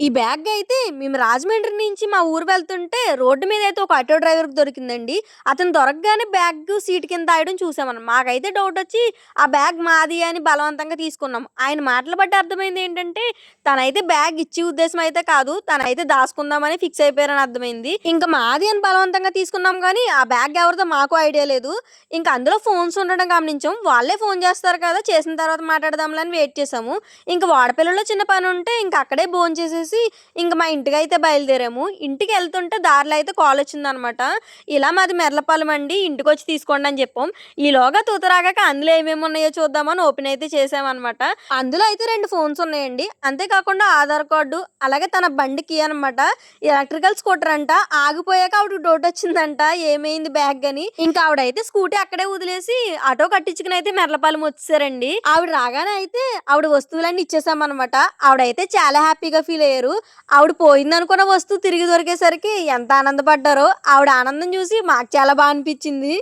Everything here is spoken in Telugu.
ఈ బ్యాగ్ అయితే మేము రాజమండ్రి నుంచి మా ఊరు వెళ్తుంటే రోడ్డు మీద అయితే ఒక ఆటో డ్రైవర్కి దొరికిందండి. అతను దొరకగానే బ్యాగ్ సీట్ కింద తాగడం చూసామని మాకైతే డౌట్ వచ్చి ఆ బ్యాగ్ మాది అని బలవంతంగా తీసుకున్నాం. ఆయన మాటలు బట్టి అర్థమైంది ఏంటంటే తనైతే బ్యాగ్ ఇచ్చే ఉద్దేశం అయితే కాదు తనైతే దాచుకుందామని ఫిక్స్ అయిపోయారని అర్థమైంది. ఇంకా మాది అని బలవంతంగా తీసుకున్నాం కానీ ఆ బ్యాగ్ ఎవరితో మాకు ఐడియా లేదు. ఇంకా అందులో ఫోన్స్ ఉండడం గమనించాం. వాళ్ళే ఫోన్ చేస్తారు కదా చేసిన తర్వాత మాట్లాడదాంలని వెయిట్ చేసాము ఇంకా వాడపిల్లలో చిన్న పని ఉంటే ఇంకా అక్కడే ఫోన్ చేసేసి ఇంకా మా ఇంటికి అయితే బయలుదేరాము. ఇంటికి వెళ్తుంటే దారిలో అయితే కాల్ వచ్చిందనమాట. ఇలా మాది మెర్లపాలెం అండి ఇంటికి వచ్చి తీసుకోండి అని చెప్పాం. ఈలోగా తూతరాగాక అందులో ఏమేమి ఉన్నాయో చూద్దామని ఓపెన్ అయితే చేసామన్నమాట అందులో అయితే రెండు ఫోన్స్ ఉన్నాయండి. అంతేకాకుండా ఆధార్ కార్డు అలాగే తన బండికి అనమాట. ఎలక్ట్రికల్ స్కూటర్ అంట. ఆగిపోయాక ఆవిడ డౌట్ వచ్చిందంట ఏమైంది బ్యాగ్ అని. ఇంకా ఆవిడైతే స్కూటీ అక్కడే వదిలేసి ఆటో కట్టించుకుని అయితే మెర్లపాలెం వచ్చేసారండి. ఆవిడ రాగానే అయితే ఆవిడ వస్తువులన్నీ ఇచ్చేసామన్నమాట ఆవిడైతే చాలా హ్యాపీగా ఫీల్ అయ్యారు. ఆవిడ పోయింది అనుకున్న వస్తువు తిరిగి దొరికేసరికి ఎంత ఆనందపడ్డారో ఆవిడ ఆనందం చూసి మాకు చాలా బాగా అనిపించింది.